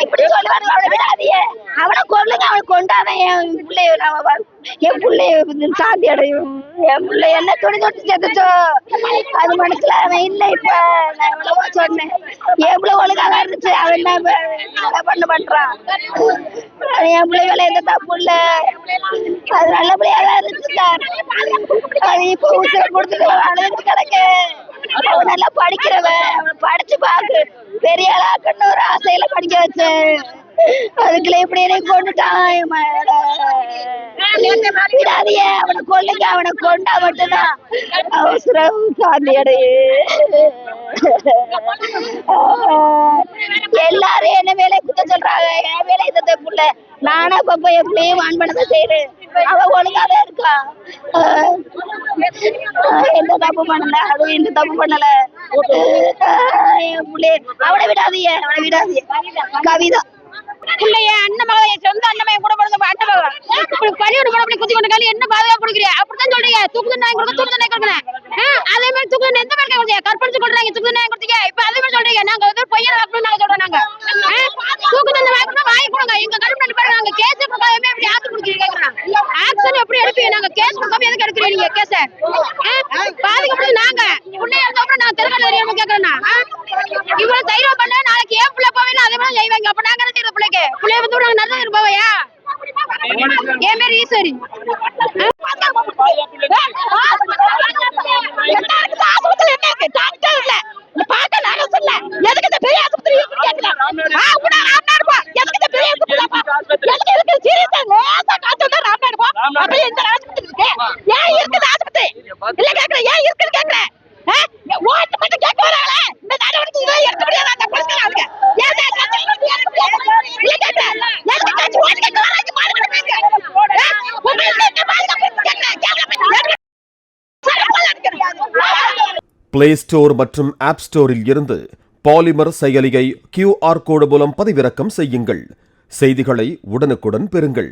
இப்படி சொல்லுவாங்க அவனை விடாதீங்க. அவனை கொல்லுங்க அவனை கொண்டாதான் என் பிள்ளைய நாம வா- என் பிள்ளைய வந்து சாந்தி அடையும். என் பிள்ளை என்ன துணி தொட்டு செத்துச்சோ? அது மனசுல அவன் இல்லை இப்ப. நான் எவ்வளவோ சொன்னேன். எவ்வளவு ஒழுங்காக இருந்துச்சு. அவன் என்ன இப்ப பண்ண பண்றான்? என் பிள்ளை மேல எந்த தப்பு இல்லை. அது நல்லபடியா தான் இருந்துச்சு சார். அது இப்போ உசுர கொடுத்துட்டு அழுது கிடக்கு அவன் நல்லா படிக்கிறவன். படிச்சு பாக்கு. பெரிய ஆளாக்குன்னு ஒரு ஆசையில படிக்க வச்சேன். அதுக்குள்ள இப்படி என்னை கொண்டுட்டான் என் அவனை கொள்ளுங்க அவனை கொண்டா மட்டும்தான். அவசரம் சாந்தி எல்லாரும் என்ன வேலையை குத்த சொல்றாங்க? என் வேலை தந்த புள்ள. நானா இப்ப என் பிள்ளையும் வான் பண்ணதான் செய்யறேன் அவன் ஒழுங்காவே இருக்கான். எந்த தப்பு பண்ணல அது எந்த தப்பு பண்ணல ஆஹ் அவனை விடாதீங்க அவனை விடாதீங்க கவிதா பிள்ளைய அண்ணன் மகன் சொந்த அண்ணன் மகன் கூட பிறந்த அண்ணன் மகன் இப்படி பள்ளியோட போன அப்படி குத்தி கொண்டு காலி என்ன பாதுகாப்பு கொடுக்குறீங்க அப்படித்தான் சொல்றீங்க தூக்கு தண்டனை கொடுக்க தூக்கு தண்டனை கொடுக்கணும் அதே மாதிரி தூக்கு எந்த மாதிரி கொடுத்தீங்க கற்பழிச்சு கொள்றாங்க தூக்கு தண்டனை கொடுத்தீங்க இப்ப அதே மாதிரி சொல்றீங்க நாங்க வந்து பையனை வாக்கணும் நாங்க சொல்றோம் நாங்க ஆ, தூக்கு தண்டனை வாக்கணும் வாங்கி கொடுங்க எங்க கருப்பு நண்டு நாங்க கேஸ் கொடுக்காம ஆத்து ஆக்ஷன் கொடுக்குறீங்க ஆக்ஷன் எப்படி எடுப்பீங்க? நாங்க கேஸ் கொடுக்காம எதுக்கு எடுக்கிறீங்க நீங்க கேஸ பாதிக்கப்படுது நாங்க. பிள்ளைய இருந்த அப்புறம் நான் தெருக்கல்ல தெரியாம கேக்குறேன்னா? இவ்வளவு தைரியம் பண்ண நாளைக்கு ஏன் பிள்ளை போவேன்னு அதே மாதிரி செய்வாங்க. அப்ப நாங்க என்ன செய்யறது பிள்ளைக்கு? பிள்ளைய வந்து நாங்க நல்லது போவையா? என் பேர் ஈஸ்வரி ஆஸ்பத்திரி என்ன இருக்கு டாக்டர் இல்ல இந்த பாட்ட நாங்க சொல்ல எதுக்கு இந்த பெரிய ஆஸ்பத்திரி இருக்குன்னு கேக்குறேன் ஆ கூட ராம்நாடு போ எதுக்கு இந்த பெரிய ஆஸ்பத்திரி போ எதுக்கு இருக்கு சீரியஸா லேசா காத்து வந்தா ராம்நாடு போ அப்படி இந்த ஆஸ்பத்திரி இருக்கு ஏன் இருக்குது ஆஸ்பத்திரி இல்ல கேக்குறேன். ஏன் இருக்குன்னு கேக்குறேன்? ஆ? ஓட்டு மட்டும் கேட்க வராங்களே இந்த நடவடிக்கை இதை எடுக்க முடியாது? அந்த பிரச்சனை ஏன் சார் கட்சி இல்ல கேக்குறேன். எதுக்கு கட்சி ஓட்டு கேட்க வராங்க மாடு பேசுங்க உங்களுக்கு என்ன பாதுகாப்பு கேக்குறேன். கேக்குறேன். பிளே ஸ்டோர் மற்றும் ஆப் ஸ்டோரில் இருந்து பாலிமர் செயலியை கியூஆர் கோடு மூலம் பதிவிறக்கம் செய்யுங்கள். செய்திகளை உடனுக்குடன் பெறுங்கள்.